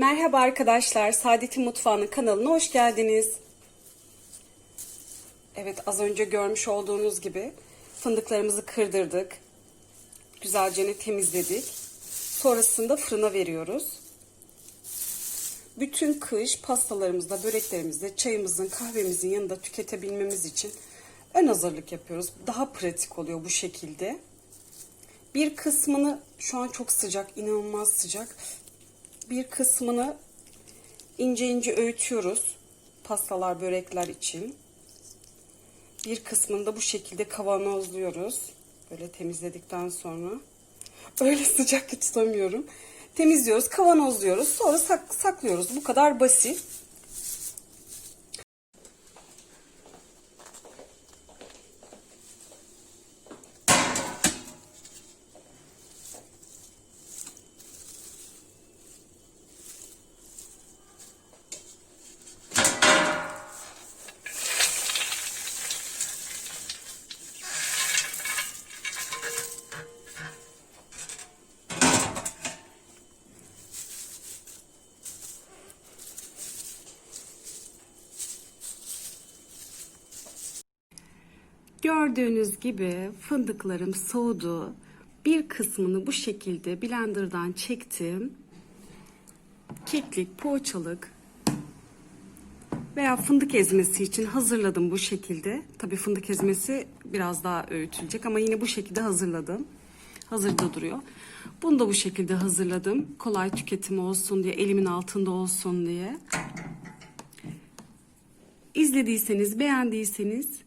Merhaba arkadaşlar, Saadet'in Mutfağı'nın kanalına hoş geldiniz. Evet, az önce görmüş olduğunuz gibi fındıklarımızı kırdırdık. Güzelce temizledik. Sonrasında fırına veriyoruz. Bütün kış pastalarımızda, böreklerimizde, çayımızın, kahvemizin yanında tüketebilmemiz için ön hazırlık yapıyoruz. Daha pratik oluyor bu şekilde. Bir kısmını şu an çok sıcak, inanılmaz sıcak. Bir kısmını ince ince öğütüyoruz. Pastalar, börekler için. Bir kısmını da bu şekilde kavanozluyoruz. Böyle temizledikten sonra. Öyle sıcak tutamıyorum. Temizliyoruz, kavanozluyoruz. Sonra sak- saklıyoruz. Bu kadar basit. Gördüğünüz gibi fındıklarım soğudu. Bir kısmını bu şekilde blenderdan çektim. Keklik, poğaçalık veya fındık ezmesi için hazırladım bu şekilde. Tabii fındık ezmesi biraz daha öğütülecek ama yine bu şekilde hazırladım. Hazırda duruyor. Bunu da bu şekilde hazırladım. Kolay tüketimi olsun diye, elimin altında olsun diye. İzlediyseniz, beğendiyseniz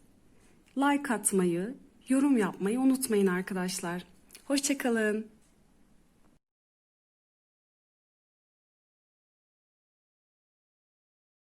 like atmayı, yorum yapmayı unutmayın arkadaşlar. Hoşçakalın.